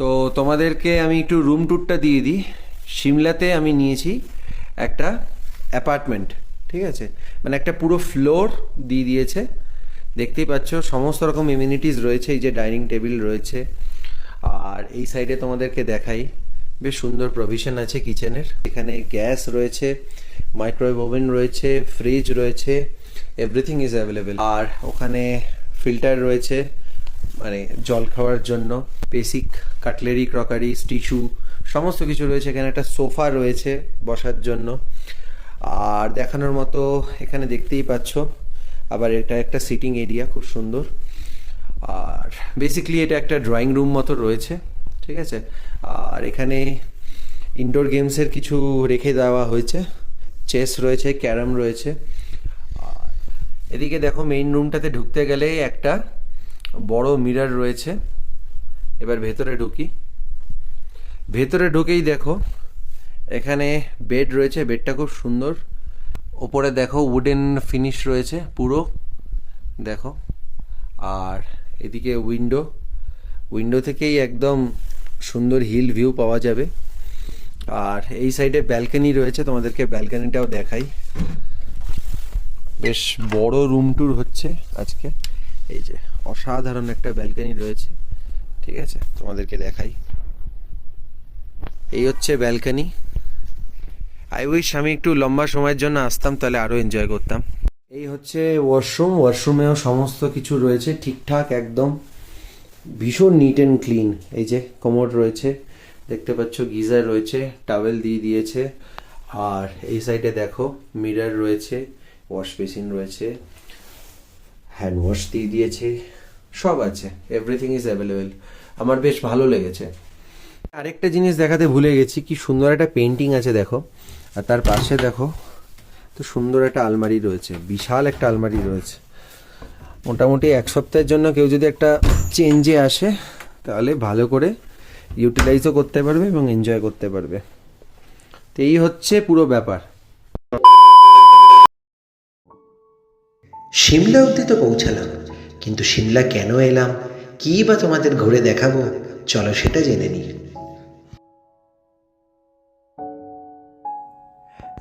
তো তোমাদেরকে আমি একটু রুম ট্যুরটা দিয়ে দিই। সিমলাতে আমি নিয়েছি একটা অ্যাপার্টমেন্ট ঠিক আছে? মানে একটা পুরো ফ্লোর দিয়ে দিয়েছে। দেখতেই পাচ্ছ, সমস্ত রকম ইমিউনিটিস রয়েছে, এই যে ডাইনিং টেবিল রয়েছে। আর এই সাইডে তোমাদেরকে দেখাই। বেশ সুন্দর প্রভিশন আছে কিচেনের এখানে গ্যাস রয়েছে মাইক্রোওয়েভ ওভেন রয়েছে ফ্রিজ রয়েছে এভরিথিং ইজ অ্যাভেলেবেল আর ওখানে ফিল্টার রয়েছে মানে জল খাওয়ার জন্য বেসিক কাটলেরি, ক্রকারি টিস্যু সমস্ত কিছু রয়েছে। এখানে একটা সোফা রয়েছে বসার জন্য। আর দেখানোর মতো এখানে দেখতেই পাচ্ছ। আবার এটা একটা সিটিং এরিয়া, খুব সুন্দর। আর বেসিক্যালি এটা একটা ড্রয়িং রুম মতো রয়েছে, ঠিক আছে? আর এখানে ইনডোর গেমসের কিছু রেখে দেওয়া হয়েছে। চেস রয়েছে, ক্যারাম রয়েছে। এদিকে দেখো মেইন রুমটাতে ঢুকতে গেলে একটা বড় মিরর রয়েছে। এবার ভেতরে ঢুকি। ভেতরে ঢুকেই দেখো, এখানে বেড রয়েছে বেডটা খুব সুন্দর। ওপরে দেখো উডেন ফিনিশ রয়েছে পুরো, দেখো। আর এদিকে উইন্ডো উইন্ডো থেকেই একদম সুন্দর হিল ভিউ পাওয়া যাবে। আর এই সাইডে ব্যালকনি রয়েছে, তোমাদেরকে ব্যালকনিটাও দেখাই। বেশ বড় রুম ট্যুর হচ্ছে আজকে। এই যে, অসাধারণ একটা ব্যালকনি রয়েছে। ঠিক আছে? তোমাদেরকে দেখাই। এই হচ্ছে ব্যালকনি আই উইশ আমি একটু লম্বা সময়ের জন্য আসতাম, তাহলে আরও এনজয় করতাম। এই হচ্ছে ওয়াশরুম ওয়াশরুমেও সমস্ত কিছু রয়েছে, ঠিকঠাক একদম। ভীষণ নিট অ্যান্ড ক্লিন এই যে কোমোড রয়েছে, দেখতে পাচ্ছ গিজার রয়েছে টাওয়েল দিয়ে দিয়েছে। আর এই সাইডে দেখো মিরার রয়েছে ওয়াশ বেসিন রয়েছে। হ্যান্ড ওয়াশ দিয়ে দিয়েছে। সব আছে এভরিথিং ইজ অ্যাভেলেবেল আমার বেশ ভালো লেগেছে। আরেকটা জিনিস দেখাতে ভুলে গেছি, কি সুন্দর একটা পেন্টিং আছে দেখো। আর তার পাশে দেখো, তো সুন্দর একটা আলমারি রয়েছে, বিশাল একটা আলমারি রয়েছে। মোটামুটি এক সপ্তাহের জন্য কেউ যদি একটা চেঞ্জে আসে, তাহলে ভালো করে ইউটিলাইজও করতে পারবে এবং এনজয় করতে পারবে। তো এই হচ্ছে পুরো ব্যাপার। সিমলা অবধি তো পৌঁছালাম। কিন্তু সিমলা কেন এলাম? কী বা তোমাদের ঘুরে দেখাবো? চলো সেটা জেনে নিই।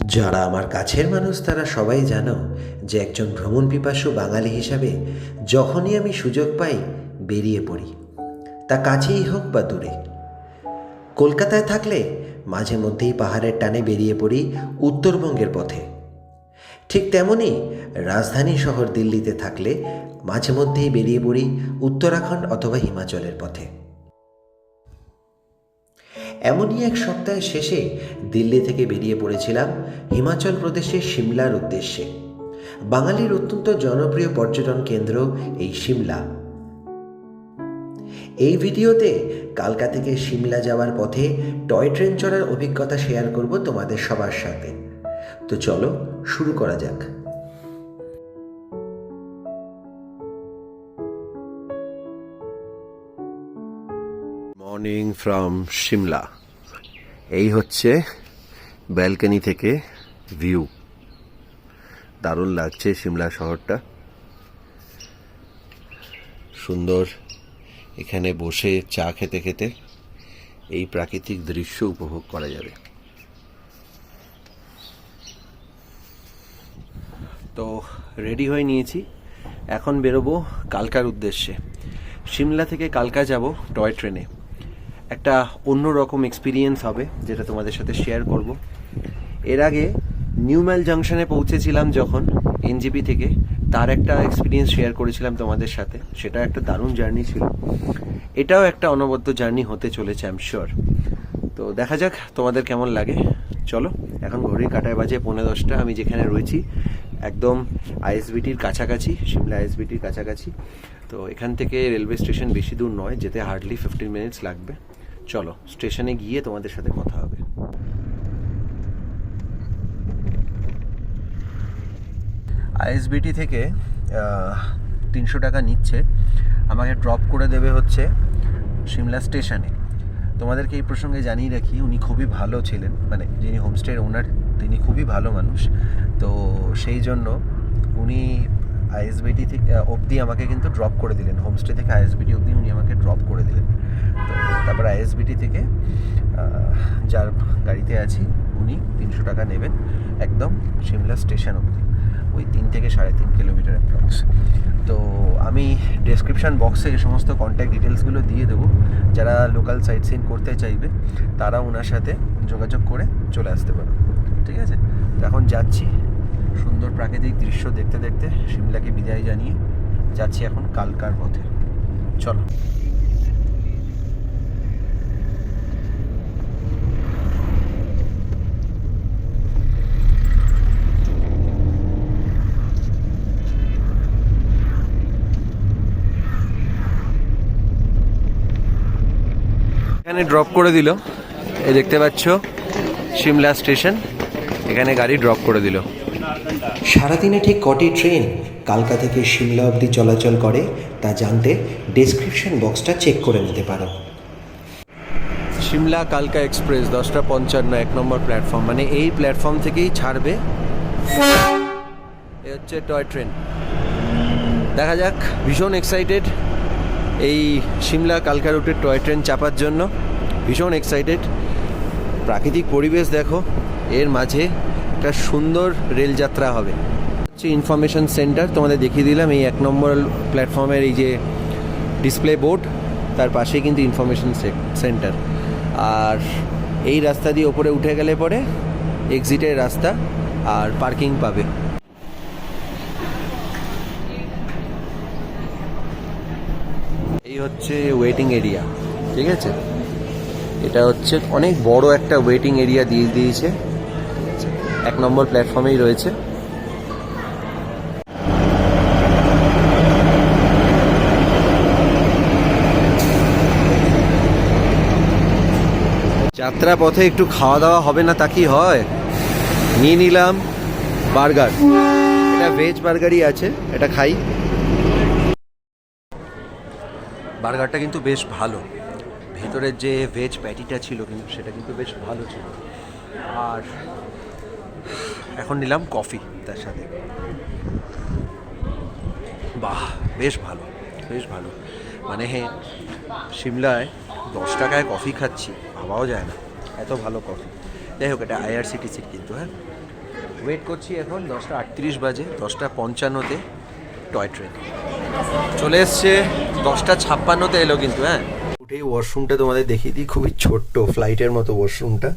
যারা আমার কাছের মানুষ তারা সবাই জানো যে একজন ভ্রমণ পিপাসু বাঙালি হিসাবে যখনই আমি সুযোগ পাই বেরিয়ে পড়ি। তা কাছেই হোক বা দূরে। কলকাতায় থাকলে মাঝে মধ্যেই পাহাড়ের টানে বেরিয়ে পড়ি উত্তরবঙ্গের পথে। ঠিক তেমনি রাজধানী শহর দিল্লিতে থাকলে মাঝে মধ্যেই বেরিয়ে পড়ি উত্তরাখণ্ড অথবা হিমাচলের পথে। এমনই এক সপ্তাহের শেষে দিল্লি থেকে বেরিয়ে পড়েছিলাম হিমাচল প্রদেশের সিমলার উদ্দেশ্যে। বাঙালির অত্যন্ত জনপ্রিয় পর্যটন কেন্দ্র এই সিমলা। এই ভিডিওতে কালকা থেকে সিমলা যাওয়ার পথে টয় ট্রেন চড়ার অভিজ্ঞতা শেয়ার করব তোমাদের সবার সাথে। তো চলো শুরু করা যাক। মর্নিং ফ্রম সিমলা এই হচ্ছে ব্যালকনি থেকে ভিউ। দারুণ লাগছে সিমলা শহরটা। সুন্দর। এখানে বসে চা খেতে খেতে এই প্রাকৃতিক দৃশ্য উপভোগ করা যাবে। তো রেডি হয়ে নিয়েছি। এখন বেরোবো কালকার উদ্দেশ্যে। সিমলা থেকে কালকা যাব টয় ট্রেনে। একটা অন্য রকম এক্সপিরিয়েন্স হবে, যেটা তোমাদের সাথে শেয়ার করব। এর আগে নিউম্যাল জাংশনে পৌঁছেছিলাম যখন এনজিপি থেকে। তার একটা এক্সপিরিয়েন্স শেয়ার করেছিলাম তোমাদের সাথে। সেটা একটা দারুণ জার্নি ছিল। এটাও একটা অনবদ্য জার্নি হতে চলেছে আই এম শিওর তো দেখা যাক তোমাদের কেমন লাগে। চলো, এখন ঘড়ির কাটায় বাজে পৌনে দশটা। আমি যেখানে রয়েছি একদম আইএসবিটির কাছাকাছি, সিমলা আইএসবিটির কাছাকাছি। তো এখান থেকে রেলওয়ে স্টেশন বেশি দূর নয়, যেতে হার্ডলি ফিফটিন মিনিটস লাগবে। চলো, স্টেশনে গিয়ে তোমাদের সাথে কথা হবে। আইএসবিটি থেকে তিনশো টাকা নিচ্ছে। আমাকে ড্রপ করে দেবে হচ্ছে সিমলা স্টেশনে। তোমাদেরকে এই প্রসঙ্গে জানিয়ে রাখি, উনি খুবই ভালো ছিলেন। মানে যিনি হোমস্টের ওনার তিনি খুবই ভালো মানুষ। তো সেই জন্য উনি আইএসবিটি থেকে অবধি আমাকে কিন্তু ড্রপ করে দিলেন। হোমস্টে থেকে আইএসবিটি অবধি উনি আমাকে ড্রপ করে দিলেন। তো তারপর আইএসবিটি থেকে যার গাড়িতে আছি, উনি তিনশো টাকা নেবেন একদম সিমলা স্টেশন অবধি। ওই তিন থেকে সাড়ে তিন কিলোমিটার অ্যাপ্রক্স তো আমি ডেসক্রিপশান বক্সে এই সমস্ত কন্ট্যাক্ট ডিটেলসগুলো দিয়ে দেবো। যারা লোকাল সাইট সিন করতে চাইবে, তারা ওনার সাথে যোগাযোগ করে চলে আসতে পারো। ঠিক আছে? তো এখন যাচ্ছি। সুন্দর প্রাকৃতিক দৃশ্য দেখতে দেখতে সিমলাকে বিদায় জানিয়ে যাচ্ছি এখন কালকার পথে। চলো। এখানে ড্রপ করে দিল। এই দেখতে পাচ্ছ সিমলা স্টেশন। এখানে গাড়ি ড্রপ করে দিল। সারাদিনে ঠিক কটি ট্রেন কালকা থেকে সিমলা অবধি চলাচল করে তা জানতে ডেসক্রিপশন বক্সটা চেক করে নিতে পারো। সিমলা কালকা এক্সপ্রেস দশটা পঞ্চান্ন এক নম্বর প্ল্যাটফর্ম মানে এই প্ল্যাটফর্ম থেকেই ছাড়বে। এ হচ্ছে টয় ট্রেন দেখা যাক ভীষণ এক্সাইটেড এই সিমলা কালকা রুটের টয় ট্রেন চাপার জন্য। ভীষণ এক্সাইটেড প্রাকৃতিক পরিবেশ দেখো। এর মাঝে একটা সুন্দর রেলযাত্রা হবে। হচ্ছে ইনফরমেশন সেন্টার তোমাদের দেখিয়ে দিলাম, এই এক নম্বর প্ল্যাটফর্মের এই যে ডিসপ্লে বোর্ড তার পাশেই কিন্তু ইনফরমেশন সেন্টার আর এই রাস্তা দিয়ে ওপরে উঠে গেলে পরে এক্সিটের রাস্তা আর পার্কিং পাবে। এই হচ্ছে ওয়েটিং এরিয়া ঠিক আছে? এটা হচ্ছে অনেক বড় একটা ওয়েটিং এরিয়া দিয়ে দিয়েছে। এক নম্বর প্ল্যাটফর্মেই রয়েছে। যাত্রা পথে একটু খাওয়া দাওয়া হবে না তা কি হয়? নিয়ে নিলাম বার্গার। এটা ভেজ বার্গারই আছে, এটা খাই। বার্গারটা কিন্তু বেশ ভালো। ভেতরের যে ভেজ প্যাটিটা ছিল কিন্তু সেটা কিন্তু বেশ ভালো ছিল। আর এখন নিলাম কফি তার সাথে। বাহ, বেশ ভালো বেশ ভালো। মানে হ্যাঁ সিমলায় দশ টাকায় কফি খাচ্ছি, ভাবাও যায় না, এত ভালো কফি। যাই হোক, এটা আইআরসিটিসির কিন্তু হ্যাঁ। ওয়েট করছি এখন দশটা আটত্রিশ বাজে, দশটা পঞ্চান্নতে টয় ট্রেন। চলে এসছে দশটা ছাপ্পান্নতে এলো কিন্তু হ্যাঁ। উঠেই ওয়াশরুমটা তোমাদের দেখিয়ে দিই, খুবই ছোট্ট ফ্লাইটের মতো ওয়াশরুমটা।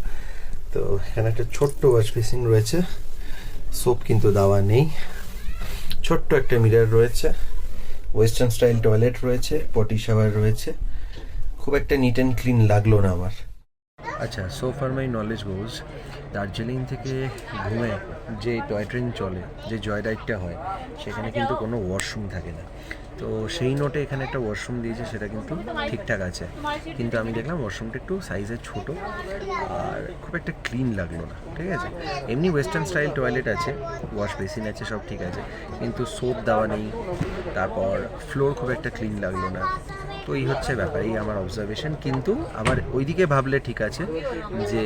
তো এখানে একটা ছোট্ট ওয়াশ বেসিন রয়েছে। সোপ কিন্তু দেওয়া নেই। ছোট্ট একটা মিরার রয়েছে, ওয়েস্টার্ন স্টাইল টয়লেট রয়েছে, পটি শাওয়ার রয়েছে। খুব একটা নিট অ্যান্ড ক্লিন লাগল না আমার। আচ্ছা so far my knowledge goes Darjeeling থেকে ঘুমে যে টয় ট্রেন চলে, যে জয় রাইডটা হয়, সেখানে কিন্তু কোনো ওয়াশরুম থাকে না। তো সেই নোটে এখানে একটা ওয়াশরুম দিয়েছে, সেটা কিন্তু ঠিকঠাক আছে। কিন্তু আমি দেখলাম ওয়াশরুমটা একটু সাইজে ছোট, আর খুব একটা ক্লিন লাগল না, ঠিক আছে? এমনি ওয়েস্টার্ন স্টাইল টয়লেট আছে ওয়াশ বেসিন আছে, সব ঠিক আছে, কিন্তু সোপ দেওয়া নেই, তারপর ফ্লোর খুব একটা ক্লিন লাগল না। তো এই হচ্ছে ব্যাপার, এই আমার অবজারভেশন কিন্তু আবার ওইদিকে ভাবলে ঠিক আছে যে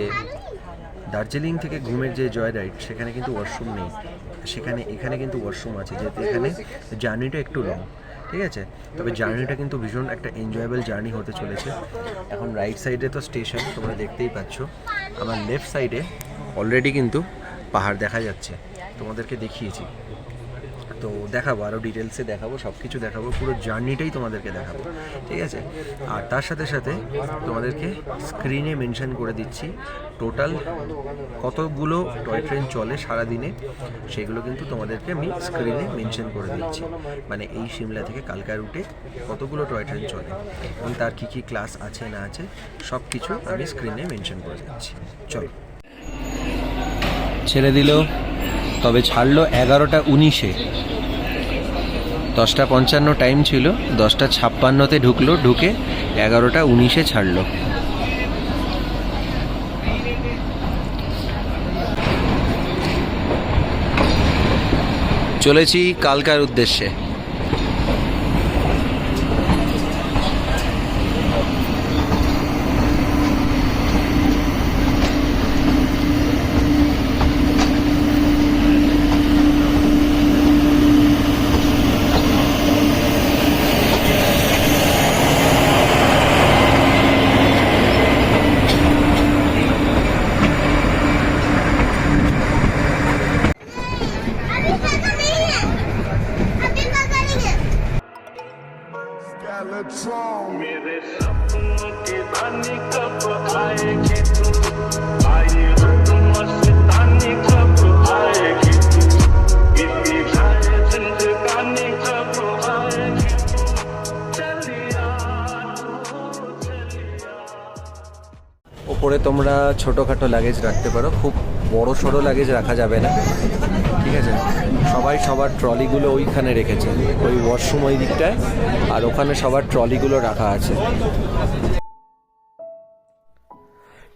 দার্জিলিং থেকে ঘুমের যে জয় রাইড সেখানে কিন্তু ওয়াশরুম নেই। সেখানে, এখানে কিন্তু ওয়াশরুম আছে, যেহেতু এখানে জার্নিটা একটু লং ঠিক আছে? তবে জার্নিটা কিন্তু ভীষণ একটা এনজয়েবল জার্নি হতে চলেছে। এখন রাইট সাইডে তো স্টেশন তোমরা দেখতেই পাচ্ছ। আমার লেফট সাইডে অলরেডি কিন্তু পাহাড় দেখা যাচ্ছে। তোমাদেরকে দেখিয়েছি। তো দেখাবো আরও ডিটেলসে দেখাবো সব কিছু দেখাবো, পুরো জার্নিটাই তোমাদেরকে দেখাবো, ঠিক আছে? আর তার সাথে সাথে তোমাদেরকে স্ক্রিনে মেনশন করে দিচ্ছি টোটাল কতগুলো টয় ট্রেন চলে সারাদিনে, সেগুলো কিন্তু তোমাদেরকে আমি স্ক্রিনে মেনশন করে দিচ্ছি। মানে এই সিমলা থেকে কালকা রুটে কতগুলো টয় ট্রেন চলে এবং তার কী কী ক্লাস আছে, না আছে সব কিছু আমি স্ক্রিনে মেনশন করে দিচ্ছি। চলো। ছেড়ে দিল, তবে ছাড়লো এগারোটা উনিশে। দশটা পঞ্চান্ন টাইম ছিল দশটা ছাপ্পান্নতে ঢুকলো ঢুকে এগারোটা উনিশে ছাড়লো। চলেছি কালকার উদ্দেশ্যে। ছোটোখাটো লাগেজ রাখতে পারো। খুব বড় সড়ো লাগেজ রাখা যাবে না। ঠিক আছে? সবাই সবার ট্রলিগুলো ওইখানে রেখেছে। ওই ওয়াশরুম ওই দিকটায়, আর ওখানে সবার ট্রলিগুলো রাখা আছে।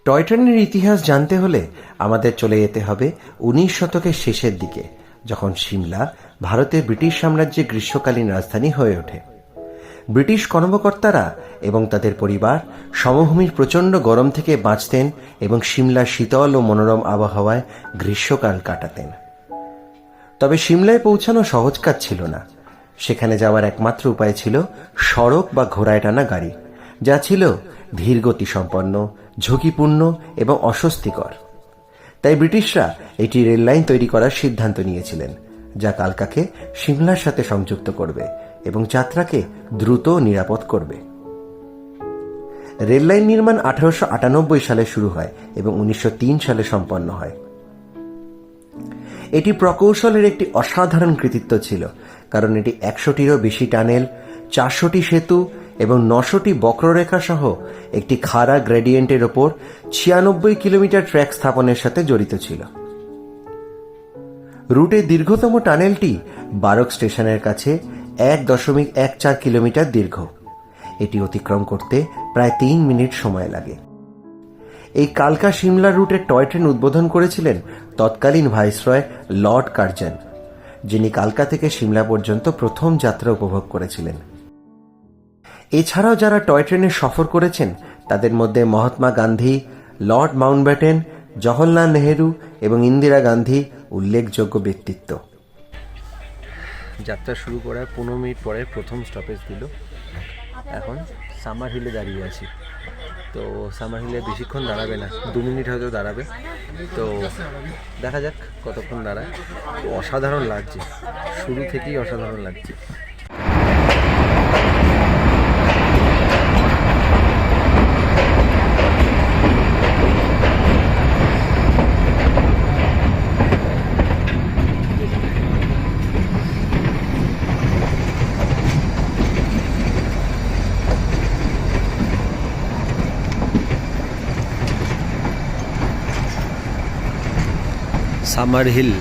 টয় ট্রেনের ইতিহাস জানতে হলে আমাদের চলে যেতে হবে উনিশ শতকের শেষের দিকে, যখন সিমলা ভারতের ব্রিটিশ সাম্রাজ্যের গ্রীষ্মকালীন রাজধানী হয়ে ওঠে। ব্রিটিশ কর্মকর্তারা এবং তাদের পরিবার সমভূমির প্রচণ্ড গরম থেকে বাঁচতেন এবং সিমলা শীতল ও মনোরম আবহাওয়ায় গ্রীষ্মকাল কাটাতেন। তবে সিমলায় পৌঁছানো সহজ কাজ ছিল না। সেখানে যাওয়ার একমাত্র উপায় ছিল সড়ক বা ঘোড়ায় টানা গাড়ি, যা ছিল ধীরগতি সম্পন্ন, ঝুঁকিপূর্ণ এবং অস্বস্তিকর। তাই ব্রিটিশরা এটি রেললাইন তৈরি করার সিদ্ধান্ত নিয়েছিলেন, যা কালকাকে সিমলার সাথে সংযুক্ত করবে। এবং যাত্রাকে দ্রুত নিরাপদ করবে। রেললাইন নির্মাণ আঠারোশো আটানব্বই সালে শুরু হয় এবং উনিশশো তিন সালে সম্পন্ন হয়। এটি প্রকৌশলের একটি অসাধারণ কৃতিত্ব ছিল, কারণ এটি একশোটিরও বেশি টানেল, চারশোটি সেতু এবং নশোটি বক্ররেখা সহ একটি খাড়া গ্রেডিয়েন্টের ওপর ছিয়ানব্বই কিলোমিটার ট্র্যাক স্থাপনের সাথে জড়িত ছিল। রুটে দীর্ঘতম টানেলটি বারক স্টেশনের কাছে এক দশমিক এক চার কিলোমিটার দীর্ঘ। এটি অতিক্রম করতে প্রায় তিন মিনিট সময় লাগে। এই কালকা সিমলা রুটের টয় ট্রেন উদ্বোধন করেছিলেন তৎকালীন ভাইসরয় লর্ড কার্জন, যিনি কালকা থেকে সিমলা পর্যন্ত প্রথম যাত্রা উপভোগ করেছিলেন। এছাড়াও যারা টয় ট্রেনে সফর করেছেন, তাদের মধ্যে মহাত্মা গান্ধী, লর্ড মাউন্টব্যাটেন, জওহরলাল নেহেরু এবং ইন্দিরা গান্ধী উল্লেখযোগ্য ব্যক্তিত্ব। যাত্রা শুরু করার পনেরো মিনিট পরে প্রথম স্টপেজ দিল। এখন সামার হিলে দাঁড়িয়ে আছি। তো সামার হিলে বেশিক্ষণ দাঁড়াবে না, দু মিনিট হয়তো দাঁড়াবে। তো দেখা যাক কতক্ষণ দাঁড়ায়। অসাধারণ লাগছে, শুরু থেকেই অসাধারণ লাগছে। Summer Hill.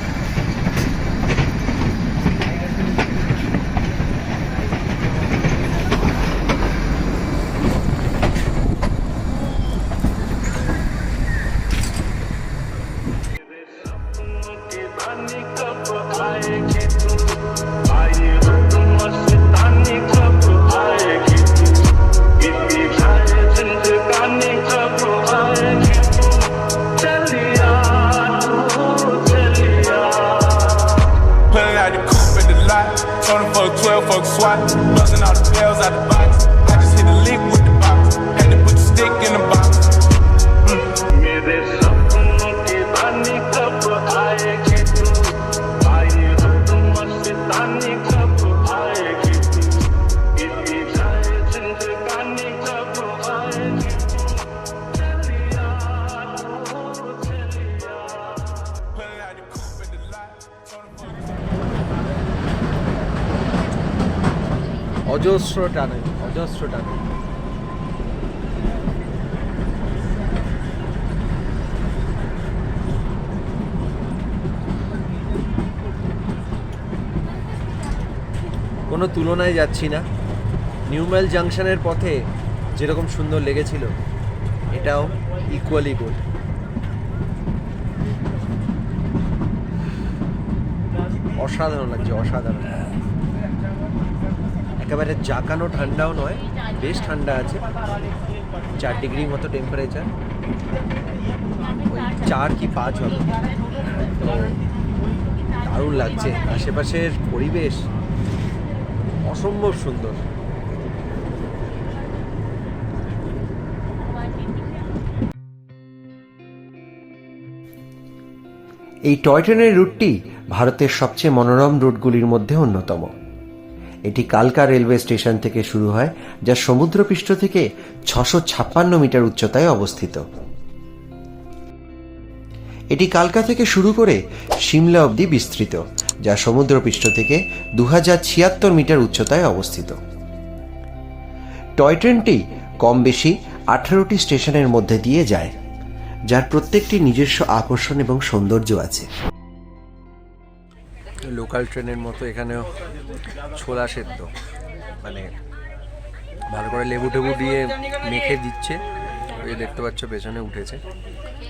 অজস্র টানে অজস্র টানে। কোনো তুলনায় যাচ্ছি না। নিউমেল জাংশনের পথে যেরকম সুন্দর লেগেছিল, এটাও ইকুয়ালি গুড অসাধারণ লাগছে, অসাধারণ। একেবারে জাকানো ঠান্ডাও নয়, বেশ ঠান্ডা আছে। চার ডিগ্রি মতো টেম্পারেচার ওই চার কি পাঁচ হবে? তো দারুণ লাগছে। আশেপাশের পরিবেশ অসম্ভব সুন্দর। এই টয় ট্রেনের রুটটি ভারতের সবচেয়ে মনোরম রুটগুলির মধ্যে অন্যতম। এটি কালকা রেলওয়ে স্টেশন থেকে শুরু হয়, যা সমুদ্রপৃষ্ঠ থেকে ছশো ছাপ্পান্ন মিটার উচ্চতায় অবস্থিত। এটি কালকা থেকে শুরু করে সিমলা অবধি বিস্তৃত, যা সমুদ্রপৃষ্ঠ থেকে দু ছিয়াত্তর মিটার উচ্চতায় অবস্থিত। টয় ট্রেনটি কম বেশি আঠারোটি স্টেশনের মধ্যে দিয়ে যায়, যার প্রত্যেকটি নিজস্ব আকর্ষণ এবং সৌন্দর্য আছে। লোকাল ট্রেনের মতো এখানেও ছোলা সেদ্ধ। মানে ভালো করে লেবু টেবু দিয়ে মেখে দিচ্ছে। ওই দেখতে পাচ্ছ, পেছনে উঠেছে।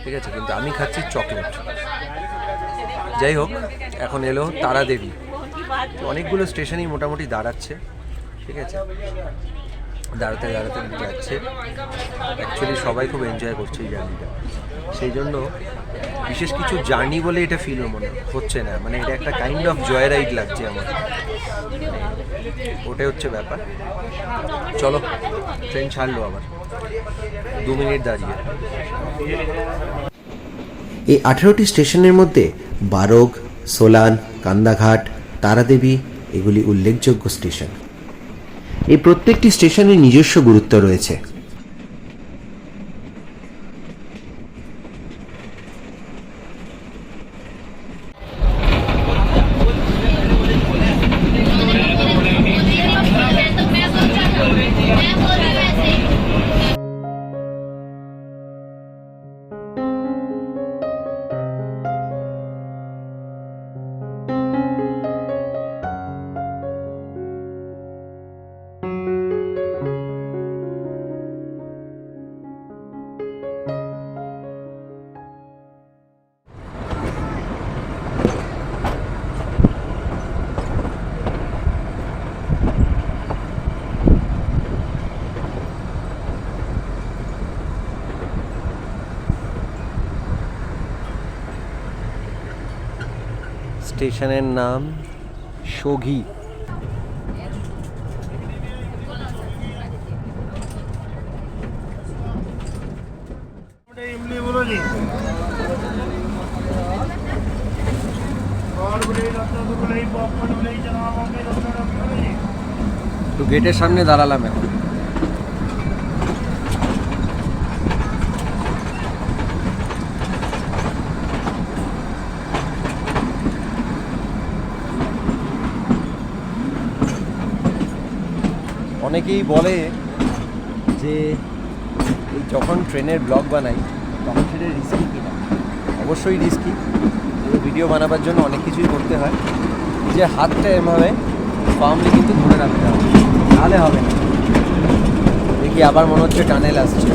ঠিক আছে, কিন্তু আমি খাচ্ছি চকলেট। যাই হোক, এখন এলো তারা দেবী। অনেকগুলো স্টেশনই মোটামুটি দাঁড়াচ্ছে। ঠিক আছে, দাঁড়াতে দাঁড়াতে যাচ্ছে। অ্যাকচুয়ালি সবাই খুব এনজয় করছে এই জার্নিটা সেই জন্য বিশেষ কিছু জার্নি বলে এটা ফিল মনে হচ্ছে না। মানে এটা একটা কাইন্ড অফ জয় রাইড লাগছে আমার। ওটাই হচ্ছে ব্যাপার। চলো ট্রেন ছাড়লো আবার। দু মিনিট দাঁড়িয়ে। এই আঠেরোটি স্টেশনের মধ্যে বারগ সোলান, কান্দাঘাট, তারাদেবী এগুলি উল্লেখযোগ্য স্টেশন। এই প্রত্যেকটি স্টেশনের নিজস্ব গুরুত্ব রয়েছে। স্টেশনের নাম সঘি। গেটের সামনে দাঁড়ালাম এখন। অনেকেই বলে যে যখন ট্রেনের ব্লগ বানাই, তখন সেটা রিস্কি কিনা? অবশ্যই রিস্কি ভিডিও বানাবার জন্য অনেক কিছুই করতে হয়। যে হাতটা এভাবে ফার্মলি কিন্তু ধরে রাখতে হবে। তাহলে হবে না। দেখি আবার মনে হচ্ছে টানেল আসছে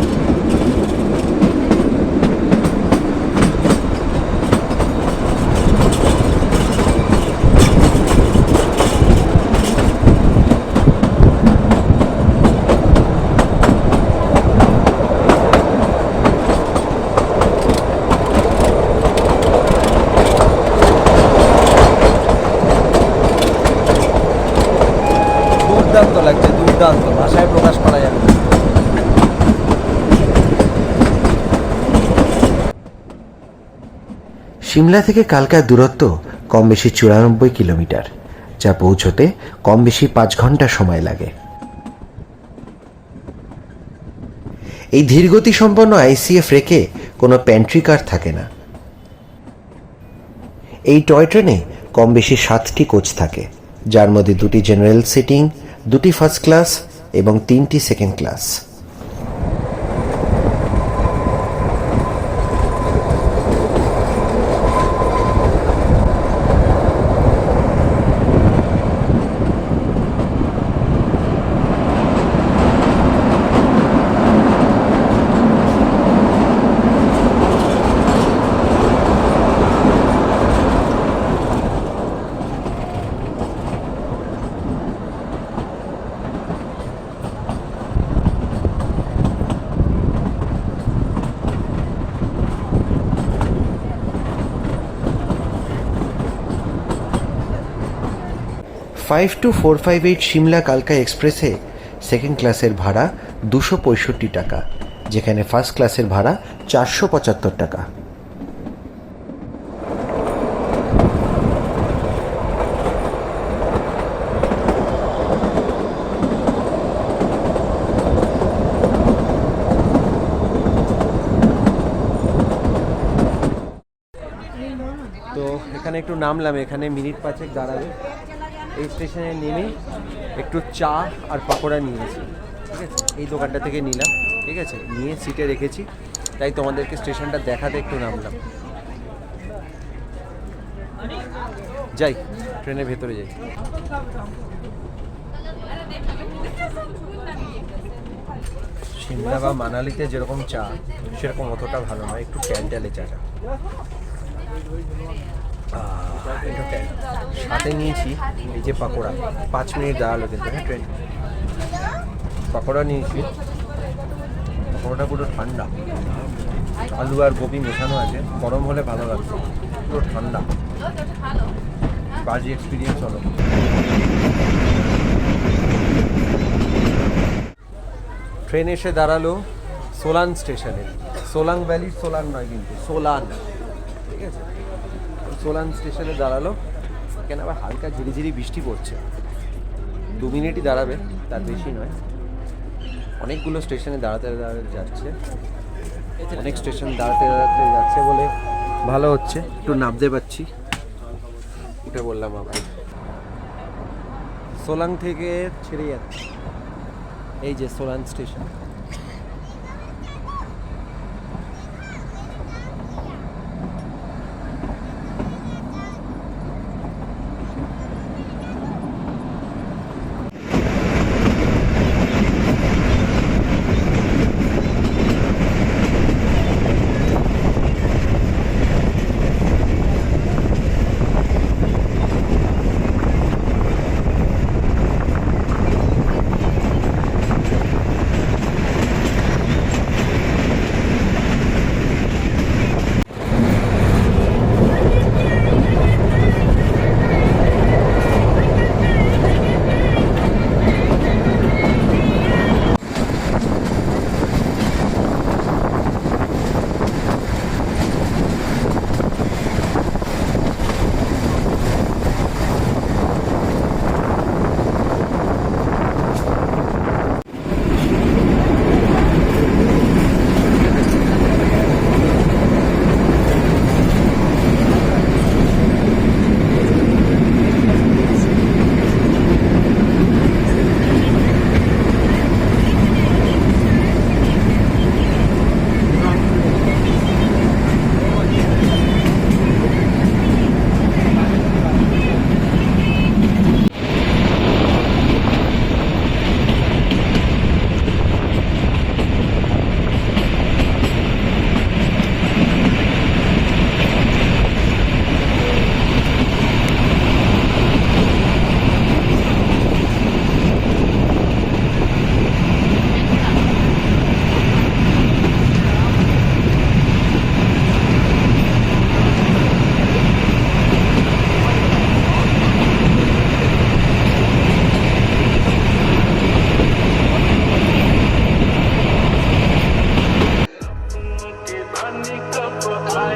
দুর্দান্ত লাগছে দুর্দান্ত ভাষায় প্রকাশ করা যাবে না। সিমলা থেকে কালকার দূরত্ব কম বেশি চুরানব্বই কিলোমিটার, যা পৌঁছতে কম বেশি পাঁচ ঘণ্টা সময় লাগে। এই ধীরগতি সম্পন্ন আইসিএফ রেখে কোনো প্যান্ট্রি কার থাকে না। এই টয় ট্রেনে কম বেশি সাতটি কোচ থাকে, যার মধ্যে দুটি জেনারেল সিটিং দুটি ফার্স্ট ক্লাস এবং তিনটি second class five two four five eight Shimla কালকা এক্সপ্রেসে সেকেন্ড ক্লাসের ভাড়া দুশো পঁয়ষট্টি টাকা, যেখানে ফার্স্ট ক্লাসের ভাড়া চারশো পঁচাত্তর টাকা। তো এখানে একটু নামলাম, এখানে মিনিট পাঁচেক দাঁড়াবে। স্টেশনে নেমে একটু চা আর পকোড়া নিয়েছি, ঠিক আছে? এই দোকানটা থেকে নিলাম, ঠিক আছে? নিয়ে সিটে রেখেছি, তাই তোমাদেরকে স্টেশনটা দেখাতে একটু নামলাম। যাই, ট্রেনের ভেতরে যাই। সিমলা বা মানালিতে যেরকম চা, সেরকম অতটা ভালো নয়, একটু ট্যালট্যালে চাটা সাথে নিয়েছি এই যে পাকোড়া। পাঁচ মিনিট দাঁড়াল কিন্তু হ্যাঁ ট্রেন পাকোড়া নিয়েছি। পাকোড়াটা পুরো ঠান্ডা। আলু আর গোপি মেশানো আছে। গরম হলে ভালো লাগবে পুরো ঠান্ডা। বাজি এক্সপিরিয়েন্স হলো। ট্রেন এসে দাঁড়াল সোলান স্টেশনে। সোলাং ভ্যালির সোলাং নয় কিন্তু, সোলান। ঠিক আছে? সোলান স্টেশনে দাঁড়াল। এখানে আবার হালকা ঝিরিঝিরি বৃষ্টি পড়ছে। দু মিনিটই দাঁড়াবে, তার বেশি নয়। অনেকগুলো স্টেশনে দাঁড়াতে দাঁড়াতে যাচ্ছে। অনেক স্টেশন দাঁড়াতে দাঁড়াতে যাচ্ছে বলে ভালো হচ্ছে। একটু নামতে পারছি। উঠে বললাম আবার। সোলাং থেকে ছেড়ে যাচ্ছে। এই যে সোলান স্টেশন।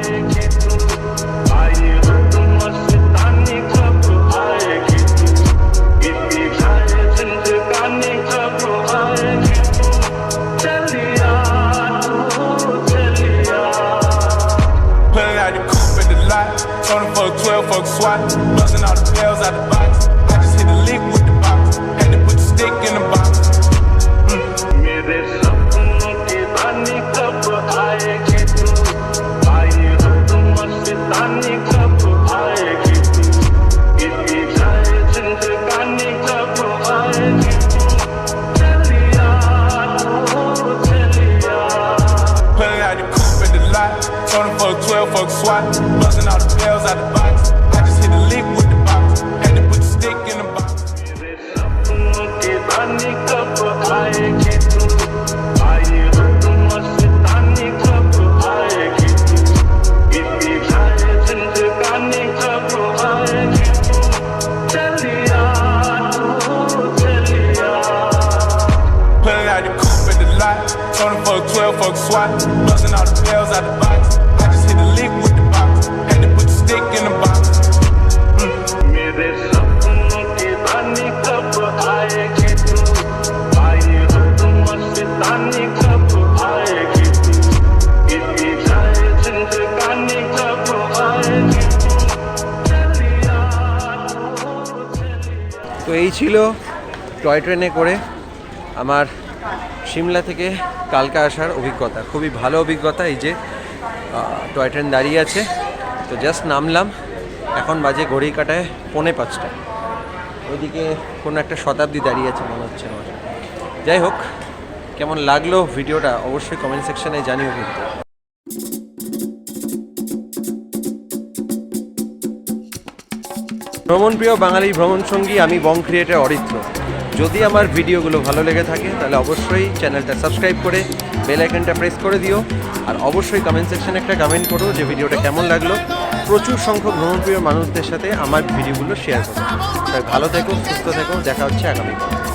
Big টয় ট্রেনে করে আমার সিমলা থেকে কালকা আসার অভিজ্ঞতা। খুবই ভালো অভিজ্ঞতা এই যে টয় ট্রেন দাঁড়িয়ে আছে। তো জাস্ট নামলাম, এখন বাজে ঘড়ি কাটায় পৌনে পাঁচটা। ওইদিকে কোনো একটা শতাব্দী দাঁড়িয়ে আছে মনে হচ্ছে আমার। যাই হোক, কেমন লাগল ভিডিওটা অবশ্যই কমেন্ট সেকশনে জানিও কিন্তু। ভ্রমণপ্রিয় বাঙালি ভ্রমণ সঙ্গী আমি বং ক্রিয়েটার অরিত্র। যদি আমার ভিডিওগুলো ভালো লেগে থাকে, তাহলে অবশ্যই চ্যানেলটা সাবস্ক্রাইব করে বেল আইকনটা প্রেস করে দিও। আর অবশ্যই কমেন্ট সেকশানে একটা কমেন্ট করো যে ভিডিওটা কেমন লাগল। প্রচুর সংখ্যক ভ্রমণপ্রিয় মানুষদের সাথে আমার ভিডিওগুলো শেয়ার করো। তাই ভালো থেকো, সুস্থ থেকো, দেখা হচ্ছে আগামীকাল।